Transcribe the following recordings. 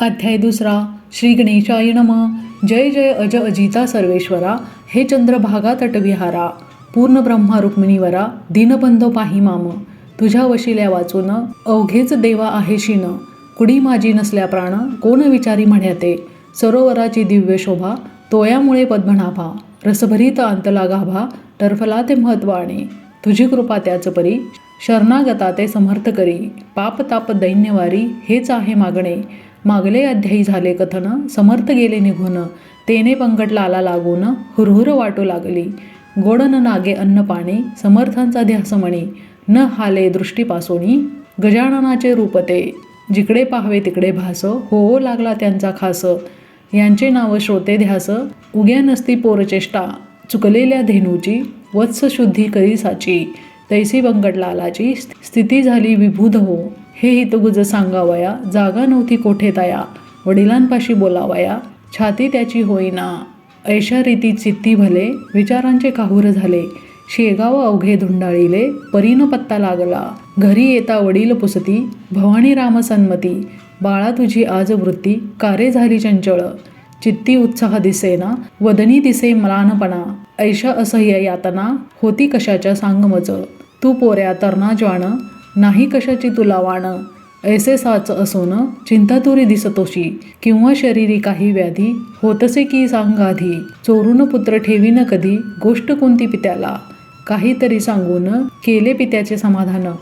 अध्याय दुसरा श्री गणेशाय नम. जय जय अज अजिता सर्वेश्वरा. हे चंद्रभागा तटविहारा पूर्ण ब्रह्मा रुक्मिणीवरा दीनबंधो पाही माम. तुझ्या वशिल्या वाचून अवघेच देवा आहे शिन. कुडी माझी नसल्या प्राण कोण विचारी म्हण्याते? सरोवराची दिव्य शोभा तोयामुळे पद्मनाभा. रसभरीत अंतला गाभा टर्फला ते महत्वाणे तुझी कृपा त्याच परी शरणागता ते समर्थ करी. पाप ताप दैन्यवारी हेच आहे मागणे. मागले अध्यायी झाले कथन समर्थ गेले निघून. तेने पंकट लाला लागून हुरहुर वाटू लागली. गोडन नागे अन्न पाणी समर्थांचा ध्यास म्हणे. न हाले दृष्टीपासोणी गजाननाचे रूपते. जिकडे पाहावे तिकडे भास हो लागला त्यांचा खास. यांचे नाव श्रोते ध्यास उग्या नसती पोरचेष्टा चुकलेल्या धेनूची वत्स शुद्धी करी साची तैसी बंकटलालाची स्थिती झाली विभूध हो. हे हितगुज सांगावया जागा नव्हती कोठे तया? वडिलांपाशी बोलावया छाती त्याची होईना. ऐशा रीती चित्ती भले विचारांचे काहूर झाले. शेगाव अवघे धुंडाळीले परीन पत्ता लागला. घरी येता वडील पुसती भवानी रामसन्मती बाळा तुझी आज वृत्ती कारे झाली चंचळ. चित्ती उत्साह दिसेना वदनी दिसे मलानपणा. ऐशा असह्य यातना होती कशाच्या सांगमच? तू पोऱ्या तरणा ज्वाण नाही कशाची तुला वाणं? ऐसे साच असून चिंतातुरी दिसतोशी. किंवा शरीरी काही व्याधी? होतसे की सांगाधी? चोरून पुत्र ठेवीन कधी? गोष्ट कोणती पित्याला? काहीतरी सांगून केले पित्याचे समाधान.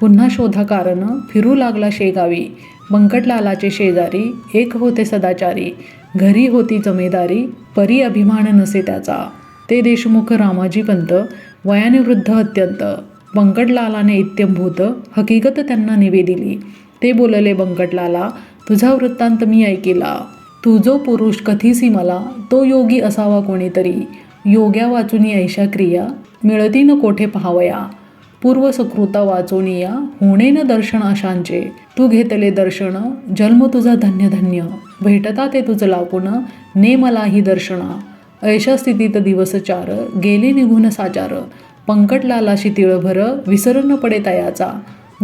पुन्हा शोधा कारण फिरू लागला शेगावी. बंकटलालाचे शेजारी एक होते सदाचारी. घरी होती जमेदारी परी अभिमान नसे त्याचा. ते देशमुख रामाजी पंत वयाने वृद्ध अत्यंत. बंकटलालाने इत्यंभूत हकीकत त्यांना निवेदिली ते बोलले बंकटलाला तुझा वृत्तांत मी ऐकिला. तू जो पुरुष कथीसी मला तो योगी असावा कोणीतरी. योग्या वाचुनी ऐशा क्रिया मिळती न कोठे पाहावया. पूर्व सकृता वाचोनिया होणे न दर्शन अशांचे. तू घेतले दर्शन जन्म तुझा धन्य धन्य भेटता ते तुझं लागून ने मलाही दर्शना. ऐशा स्थितीत दिवस चार गेले निघून साचार. पंकटलालाशी तिळभर विसरण पडे तयाचा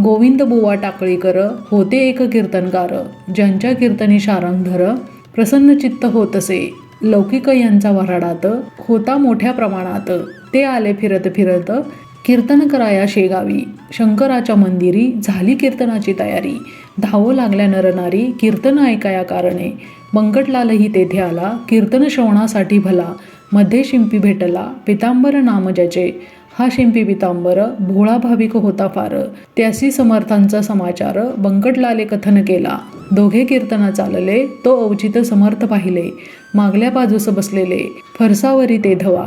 गोविंद बुवा टाकळीकर होते एक कीर्तनकार ज्यांच्या कीर्तनी शारंगधर प्रसन्न चित्त होतसे. लौकिक यांचा वराडात होता मोठ्या प्रमाणात. ते आले फिरत फिरत कीर्तन कराया शेगावी. शंकराच्या मंदिरी झाली कीर्तनाची तयारी. धावो लागल्या नरनारी कीर्तन ऐकाया कारणे. बंकटलालही तेथे आला. कीर्तन श्रवणासाठी भला. मध्ये शिंपी भेटला. पितांबर नाम ज्याचे हा शिंपी पितांबर भोळा भाविक होता फार. त्यासी समर्थांचा समाचार बंकटलाले कथन केला. दोघे कीर्तना चालले तो अवचित समर्थ पाहिले. मागल्या बाजूस बसलेले फरसावरी ते धवा.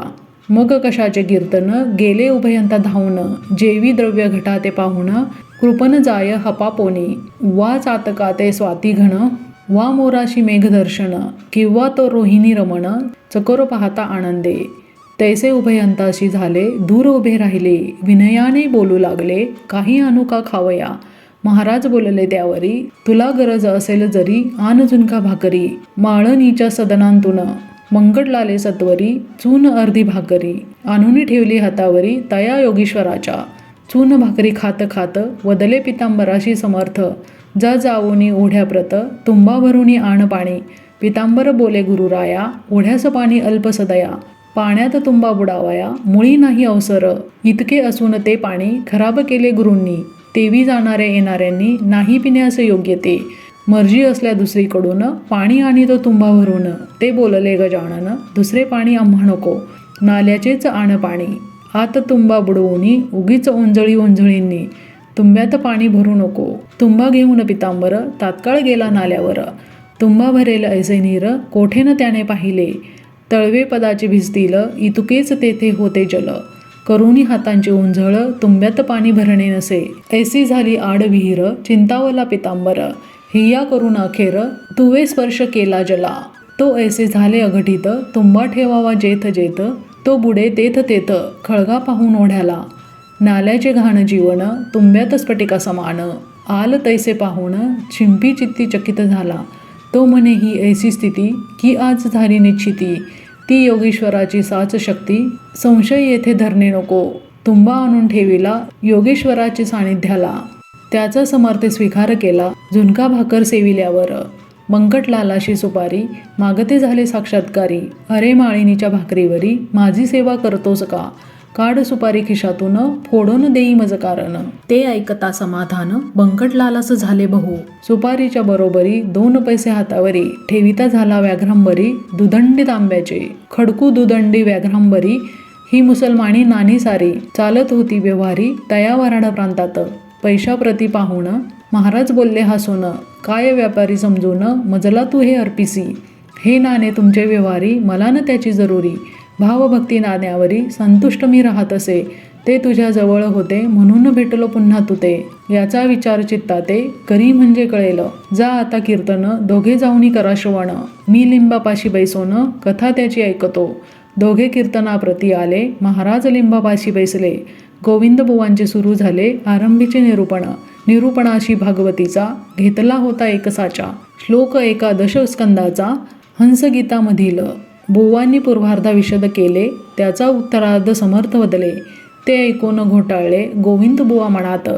मग कशाचे कीर्तन? गेले उभयंता धावून. जेवी द्रव्य घटा ते पाहून कृपन जाय हपापोनी वा चातका ते स्वाती घण वा मोराशी मेघदर्शन. किंवा तो रोहिणी रमण चकोर पाहता आनंदे. तैसे उभयंताशी झाले दूर उभे राहिले विनयाने बोलू लागले काही अनुका खावया? महाराज बोलले त्यावरी तुला गरज असेल जरी आन झुणका भाकरी माळणीच्या सदनांतून मंगडलाले सत्वरी चून अर्धी भाकरी आणून ठेवली हातावरी तया योगीश्वराच्या चून भाकरी खात खात वदले पितांबराशी समर्थ जा जावोनी ओढ्या प्रत तुंबा भरुनी आण पाणी पितांबर बोले गुरुराया ओढ्यास पाणी अल्प सदया पाण्यात तुंबा बुडावया मुळी नाही अवसर इतके असून ते पाणी खराब केले गुरूंनी तेवी जाणाऱ्या येणाऱ्यांनी नाही पिण्यास योग्य ते. मर्जी असल्या दुसरीकडून पाणी आणि तो तुंबा भरून ते बोलले गजानन दुसरे पाणी आम्हा नको नाल्याचेच आण पाणी. आत तुंबा बुडवूनी उगीच ओंजळी ओंजळींनी तुंब्यात पाणी भरू नको. तुंबा घेऊन पितांबर तात्काळ गेला नाल्यावर. तुंबा भरेल ऐसे नीर कोठेन त्याने पाहिले? तळवे पदाची भिजतील इतुकेच तेथे होते जल. करुणी हातांची उंझळ तुंब्यात पाणी भरणे नसे. ऐसी झाली आड विहीर चिंतावला पितांबर. हिया करून अखेर तुवे स्पर्श केला जला. तो ऐसे झाले अघटित तुंबा ठेवावा जेथ जेथ तो बुडे तेथ तेथ खळगा पाहून ओढ्याला. नाल्याचे घाण जीवन तुंब्यात स्फटिका समान. आल तैसे पाहून चिंपी चित्ती चकित झाला. तो म्हणे ही ऐसी स्थिती की आज झाली निश्चिती. ती योगेश्वराची साच शक्ती. संशय येथे धरणे नको. तुंबा आणून ठेविला योगेश्वराची सानिध्याला. त्याचा समर्थ स्वीकार केला झुणका भाकर सेविल्यावर. मंकटलालाशी सुपारी मागते झाले साक्षात्कारी. अरे माळिनीच्या भाकरीवरी माझी सेवा करतोस का? काढ सुपारी खिशातून फोडून देई मज कारण ते ऐकता समाधान बंकटलालास झाले बहु. सुपारीच्या बरोबरी दोन पैसे हातावरी ठेविता झाला व्याघ्रांबरी दुदंडी तांब्याचे. खडकू दुदंडी व्याघ्रांबरी ही मुसलमानी नानी सारी. चालत होती व्यवहारी तया वराड प्रांतात. पैशाप्रती पाहून महाराज बोलले हसून काय व्यापारी समजून मजला तू हे अर्पिसी. हे नाणे तुमचे व्यवहारी मला न त्याची जरुरी. भावभक्ती नाण्यावरी संतुष्ट मी राहत असे. ते तुझ्याजवळ होते म्हणून भेटलो पुन्हा तुते ते. याचा विचार चित्ता ते करी म्हणजे कळेल. जा आता कीर्तन दोघे जाऊनी करा श्रवण. मी लिंबापाशी बैसोन कथा त्याची ऐकतो. दोघे कीर्तनाप्रती आले महाराज लिंबापाशी बैसले. गोविंद बुवांचे सुरू झाले आरंभीचे निरूपण. निरूपणाशी भागवतीचा घेतला होता एकसाचा. श्लोक एकादश स्कंदाचा हंसगीतामधील बुवांनी पूर्वार्धा विशद केले त्याचा उत्तरार्ध समर्थ वदले. ते ऐकून घोटाळले गोविंद बुवा म्हणात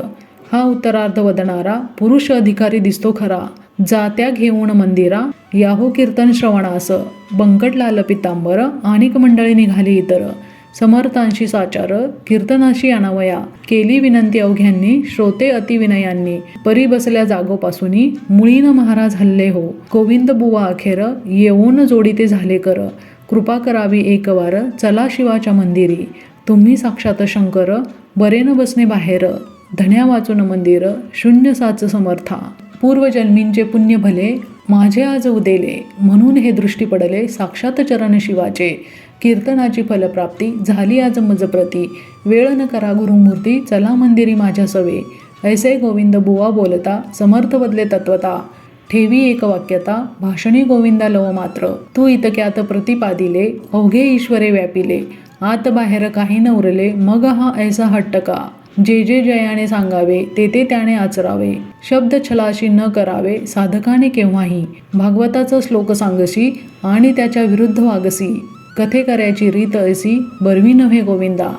हा उत्तरार्ध वदणारा पुरुष अधिकारी दिसतो खरा. जात्या घेऊन मंदिरा याहो कीर्तन श्रवणास. बंकटलाल पितांबर अनेक मंडळी निघाली इतर. समर्थांशी साचार कीर्तनाशी अनावया केली विनंती अवघ्यांनी श्रोते अतिविनयांनी. परी बसल्या जागोपासूनी मुळीन महाराज हल्ले हो. गोविंद बुवा अखेर येऊन जोडी ते झाले कर. कृपा करावी एकवार चला शिवाच्या मंदिरी. तुम्ही साक्षात शंकर बरेन बसणे बाहेर. धन्या वाचून मंदिर शून्य साच समर्था. पूर्वजन्मींचे पुण्य भले माझे आज उदेले. म्हणून हे दृष्टी पडले साक्षात चरण शिवाचे. कीर्तनाची फलप्राप्ती झाली आज मजप्रती. वेळ न करा गुरुमूर्ती चला मंदिरी माझ्या सवे. ऐसे गोविंद बुवा बोलता समर्थ बदले तत्वता. ठेवी एक वाक्यता भाषणी गोविंदा लव मात्र. तू इतक्यात प्रतिपादिले अवघे ईश्वरे व्यापिले. आत बाहेर काही न उरले मग हा ऐसा हट्ट का जे जे जयाने सांगावे ते ते त्याने आचरावे. शब्द छलाशी न करावे साधकाने केव्हाही. भागवताचा श्लोक सांगसी आणि त्याच्या विरुद्ध वागसी. कथे करायची रीत ऐसी बरवी नव्हे गोविंदा.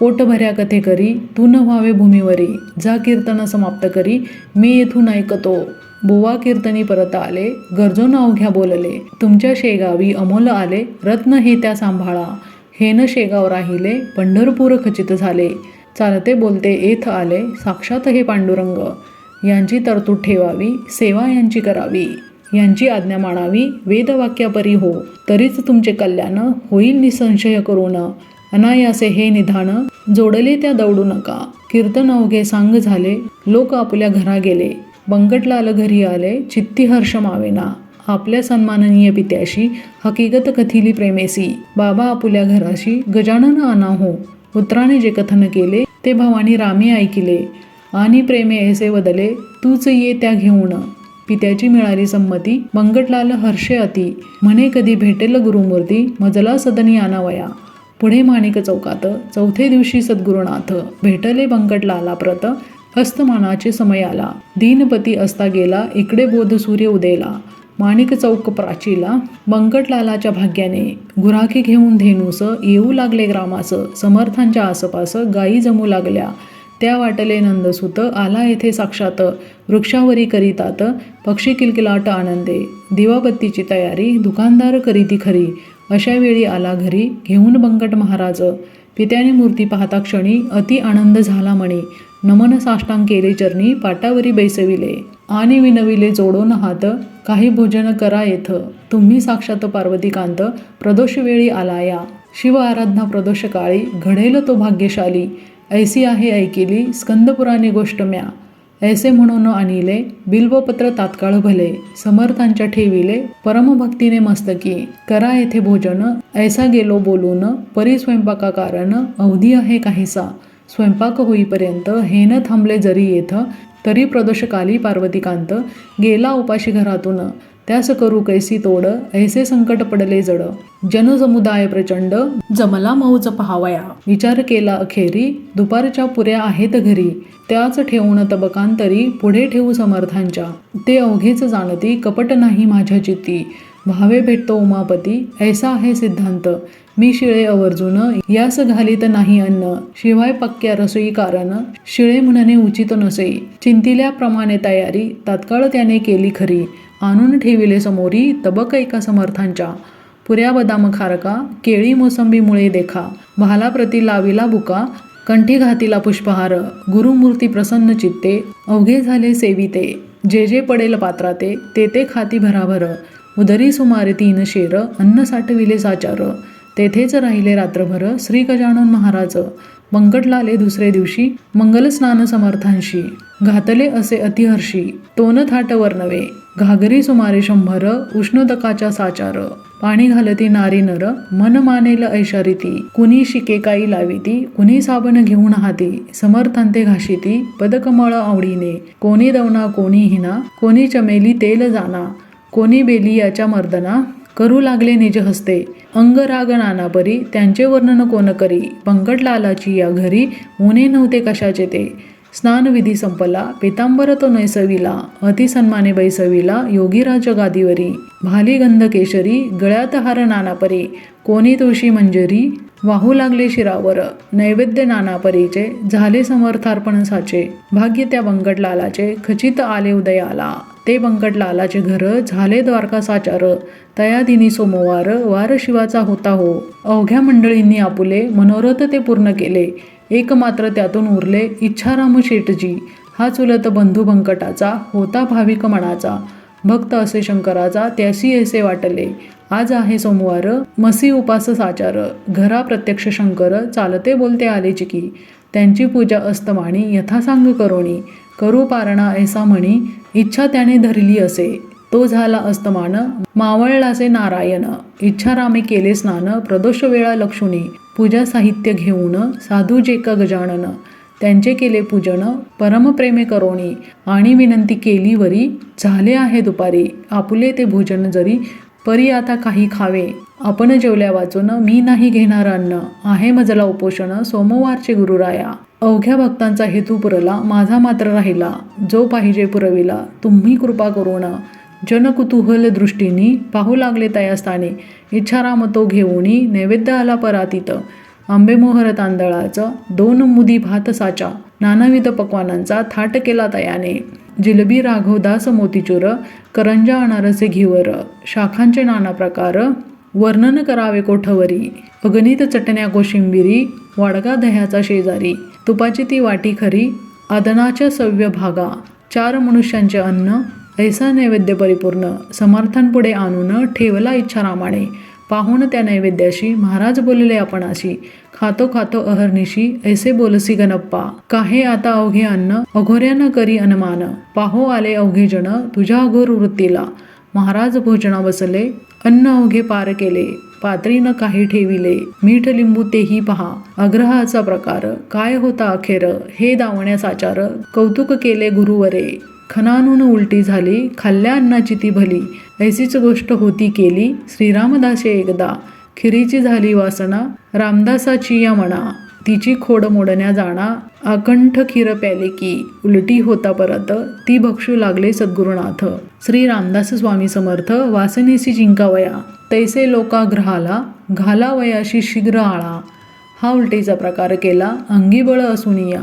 पोटभऱ्या कथे करी तू न व्हावे भूमीवरी. जा कीर्तन समाप्त करी मी येथून ऐकतो. बुवा कीर्तनी परत आले गरजून अवघ्या बोलले. तुमच्या शेगावी अमोल आले रत्न हे त्या सांभाळा. हे न शेगाव राहिले पंढरपूर खचित झाले. चालते बोलते येथ आले साक्षात हे पांडुरंग. यांची तरतूद ठेवावी सेवा यांची करावी यांची आज्ञा मानावी वेदवाक्यापरी हो. तरीच तुमचे कल्याण होईल निसंशय करून अनायासे हे निधान जोडले त्या दौडू नका. कीर्तन अवघे सांग झाले लोक आपल्या घरा गेले. बंकटलाल घरी आले चित्ती हर्ष मावेना. आपल्या सन्माननीय पित्याशी हकीकत कथिली प्रेमेसी. बाबा आपुल्या घराशी गजानन आणा हो. पुत्राने जे कथन केले ते भवानी रामे ऐकिले. आणि प्रेमे ऐसे बदले तूच ये त्या घेऊन. पित्याची मिळाली संमती मंगटलाल हर्षे अति. म्हणे कधी भेटेल गुरुमूर्ती मजला सदनी आणावया पुढे माणिक चौकात चौथे दिवशी सद्गुरुनाथ. भेटले बंकटलाला प्रत हस्तमानाचे समय आला. दीनपती असता गेला इकडे बोध सूर्य उदेला. माणिक चौक प्राचीला बंकटलालाच्या भाग्याने गुराखी घेऊन धेनूसं येऊ लागले ग्रामास समर्थांच्या आसपास गायी जमू लागल्या. त्या वाटले नंदसुत आला येथे साक्षात. वृक्षावरी करीतात पक्षी किलकिलाट आनंदे. दिवाबत्तीची तयारी दुकानदार करीती खरी. अशा वेळी आला घरी घेऊन बंकट महाराज. पित्याने मूर्ती पाहता क्षणी अति आनंद झाला म्हणे. नमन साष्टांग केले चरणी पाटावरी बैसविले. आणि विनविले जोडून हात काही भोजन करा येथ. तुम्ही साक्षात पार्वतीकांत प्रदोष वेळी आला या शिव आराधना प्रदोष काळी घडेल तो भाग्यशाली. ऐसी आहे ऐकिली स्कंदपुराणी गोष्ट म्या. ऐसे म्हणून आणिले बिल्वपत्र तात्काळ भले. समर्थांच्या ठेविले परमभक्तीने मस्तकी. करा येथे भोजन ऐसा गेलो बोलून परी स्वयंपाका कारण अवधी आहे काहीसा. स्वयंपाक होईपर्यंत हे न थांबले जरी येथ तरी प्रदोषकाली पार्वतीकांत गेला उपाशी घरातून. त्यास करू कैसी तोड ऐसे संकट पडले जड. जनसमुदाय प्रचंड जमला मौज पहावया. विचार केला अखेरी दुपारच्या पुऱ्या आहेत घरी. त्याच ठेवून तबकांतरी पुढे ठेवू समर्थांच्या. ते अवघेच जाणती कपट नाही माझ्या चित्ती. भावे भेटतो उमापती ऐसा आहे सिद्धांत. मी शिळे आवर्जून यास घालीत नाही अन्न शिवाय पक्क्या रसोई कारण शिळे म्हणणे उचित नसे. चिंतिल्याप्रमाणे तयारी तात्काळ त्याने केली खरी. आणून ठेविले समोरी तबक एका समर्थांच्या. पुऱ्या बदाम खारका केळी मोसंबीमुळे देखा. भालाप्रती लावीला लाविला बुका कंठी घातीला पुष्पहार. गुरुमूर्ती प्रसन्न चित्ते अवघे झाले सेविते. जे जे पडेल पात्राते ते ते खाती भराभर. उदरी सुमारे तीन शेर अन्न साठविले साचार. तेथेच राहिले रात्रभर श्री गजानन महाराज. मंगटलाले दुसरे दिवशी मंगलस्नान समर्थांशी घातले असे अतिहर्षी तोन थाट वर्णवे घागरी सुमारे शंभर उष्णोदकाच्या साचार पाणी घालती नारी नर मन मानेल ऐशारीती कुणी शिके काही लाविती कुणी साबण घेऊन हाती समर्थांते घाशिती पदकमळ आवडीने कोणी दवना कोणी हिना कोणी चमेली तेल जाना कोणी बेली याच्या मर्दना करू लागले निज हस्ते. अंगराग नानापरी त्यांचे वर्णन कोण करी? पंकटलालाची या घरी ऊने नव्हते कशाचे ते. स्नानविधी संपला पितांबर तो नैसविला अतिसन्माने बैसविला योगीराज गादीवरी भाली गंध केशरी गळ्यात हार नानापरी कोणी तुळशी मंजरी वाहू लागले शिरावर नैवेद्य नानापरीचे झाले समर्थार्पण साचे भाग्य त्या बंकटलालाचे खचित आले उदयाला ते बंकटलालाचे घर झाले द्वारका साचार तयादिनी सोमवार वार शिवाचा होता हो अवघ्या मंडळींनी आपुले मनोरथ ते पूर्ण केले एकमात्र त्यातून उरले इच्छाराम शेटजी. हा चुलत बंधू बंकटाचा होता भाविक मनाचा. भक्त असे शंकराचा त्यासी ऐसे वाटले. आज आहे सोमवार मसी उपास साचार. घरा प्रत्यक्ष शंकर चालते बोलते आले चिकी. त्यांची पूजा अस्तमाणी यथासांग करोणी करू पारणा ऐसा म्हणी इच्छा त्याने धरली असे. तो झाला अस्तमान मावळलासे नारायण. इच्छारामे केले स्नान प्रदोष वेळा लक्षुणी पूजा साहित्य घेऊन साधू जेका गजानन त्यांचे केले पूजन परमप्रेमे करोणी आणि विनंती केली वरी झाले आहे दुपारी आपुले ते भोजन जरी परी आता काही खावे. आपण जेवल्या वाचून मी नाही घेणार अन्न. आहे मजला उपोषण सोमवारचे गुरुराया. अवघ्या भक्तांचा हेतू पुरला माझा मात्र राहिला. जो पाहिजे पुरविला तुम्ही कृपा करून जनकुतूहल दृष्टीने पाहू लागले तयास्थाने. इच्छाराम तो घेऊनी नैवेद्य आला परातीत आंबेमोहर तांदळाचं दोन मुदी भात साचा. नानाविध पक्वानांचा थाट केला तयाने. जिलबी राघवदास मोतीचूर करंजा अनारसे घिवर. शाखांचे नाना प्रकार वर्णन करावे कोठवरी. अगणित चटण्या कोशिंबिरी वाडगा दह्याचा शेजारी. तुपाची ती वाटी खरी आदनाच्या सव्य भागा. चार मनुष्यांचे अन्न ऐसा नैवेद्य परिपूर्ण समर्थांपुढे आणून ठेवला इच्छारामाने. पाहून त्या नैवेद्याशी महाराज बोलले आपणाशी. खातो खातो अहर्निशी ऐसे बोलसी गणप्पा. काहे आता अवघे अन्न? अघोऱ्यानं करी अनमान. पाहो आले अवघे जण तुझ्या अघोर वृत्तीला. महाराज भोजना बसले. अन्न अवघे पार केले. पात्रीनं काही ठेविले. मीठ लिंबू तेही पहा. अग्रहाचा प्रकार. काय होता अखेर? हे दावण्यास आचार. कौतुक केले गुरुवरे. खनानून उलटी झाली खाल्ल्या अन्नाची ती भली. ऐसीच गोष्ट होती केली श्रीरामदासे एकदा. खिरीची झाली वासना रामदासाची या म्हणा तिची खोड मोडण्या जाणा अकंठ खीर प्याले की उलटी होता परत ती भक्षू लागले सद्गुरुनाथ. श्री रामदास स्वामी समर्थ वासनेसी जिंकावया. तैसे लोकाग्रहाला घालावयाशी शीघ्र आळा. हा उलटीचा प्रकार केला अंगी बळ असूनिया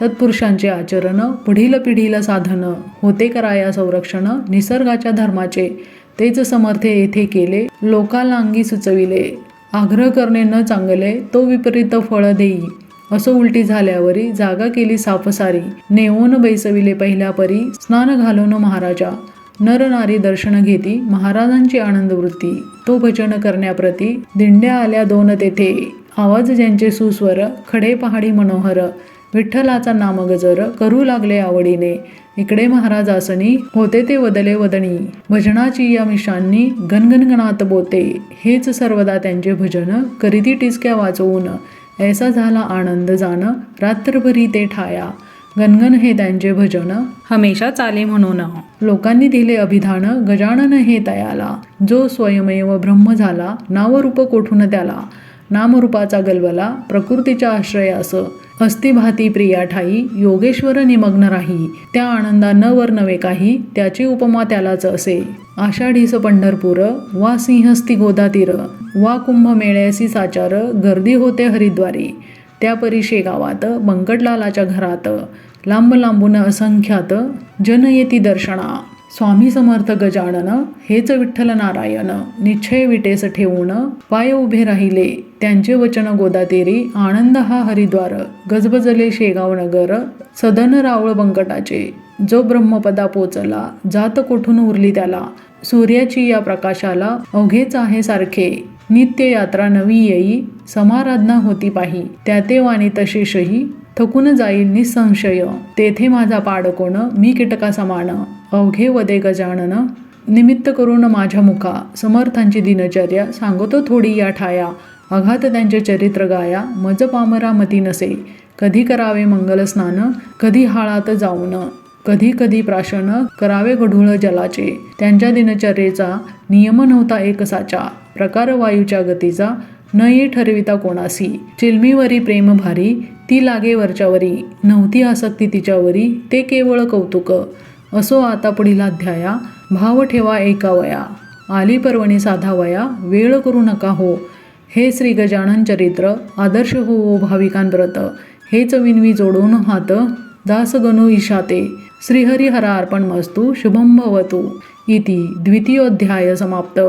सत्पुरुषांचे आचरण पुढील पिढीला साधन होते कराया संरक्षण निसर्गाच्या धर्माचे तेच समर्थे येथे केले लोकाला अंगी सुचविले. आग्रह करणे न चांगले तो विपरीत फळ देई. असं उलटी झाल्यावरी जागा केली साफसारी नेऊन बैसविले पहिल्या परी स्नान घालून महाराजा. नर नारी दर्शन घेती महाराजांची आनंद वृत्ती. तो भजन करण्याप्रती दिंड्या आल्या दोन तेथे. आवाज ज्यांचे सुस्वर खडे पहाडी मनोहर. विठ्ठलाचा नाम गजर करू लागले आवडीने. इकडे महाराज आसनी होते ते वदले वदनी. भजनाची या मिशांनी गणगणगणात बोते. हेच सर्वदा त्यांचे भजन करीती टिचक्या वाचवून. ऐसा झाला आनंद जाण रात्रभरी ते ठाया. गणगण हे त्यांचे भजन. हमेशा चाले म्हणून. लोकांनी दिले अभिधान गजानन हे तयाला जो स्वयमेव ब्रह्म झाला नावरूप कोठून त्याला? नामरूपाचा गलबला प्रकृतीच्या आश्रयास अस्थिभाती प्रिया ठाई योगेश्वर निमग्न राही. त्या आनंदा न वर नवे काही त्याची उपमा त्यालाच असे. आषाढीस पंढरपूर वा सिंहस्ती गोदातीर वा कुंभमेळ्यासी साचार गर्दी होते हरिद्वारी. त्या परिषे गावात बंकटलालाच्या घरात लांब लांबून असंख्यात जन येती दर्शना. स्वामी समर्थ गजानन हेच विठ्ठल नारायण निश्चय विटेस ठेवून पाय उभे राहिले. त्यांचे वचन गोदातेरी आनंद हा हरिद्वार गजबजले शेगाव नगर सदन रावळ बंकटाचे. जो ब्रह्मपदा पोचला जात कोठून उरली त्याला? सूर्याची या प्रकाशाला अवघेच आहे सारखे. नित्य यात्रा नवी येई समाराधना होती पाही. त्या ते वाणी तशेषही थकून जाईल निसंशय. तेथे माझा पाडकोण मी कीटका समान अवघे वदे गजानन निमित्त करून माझ्या मुखा. समर्थांची दिनचर्या सांगतो थोडी या ठाया. अघात त्यांचे चरित्र गाया मज पामरा मती नसे. कधी करावे मंगल स्नान कधी हाळात जाऊन. कधी कधी प्राशन करावे गढूळ जलाचे. त्यांच्या दिनचर्येचा नियम नव्हता एकसाचा प्रकार वायूच्या गतीचा नये ठरविता कोणासी. चिलमीवरी प्रेम भारी ती लागे वरच्यावरी. नव्हती आसक्ती तिच्यावरी ते केवळ कौतुक. असो आता पुढील अध्याया भाव ठेवा एका वया. आली पर्वणी साधा वया वेळ करू नका हो. हे श्री गजानन चरित्र आदर्श हो भाविकांव्रत. हेच विनवी जोडून हात दास गणू ईशाते श्रीहरिहरा अर्पण मस्तु शुभम भवतु. इति द्वितीयोध्याय समाप्त.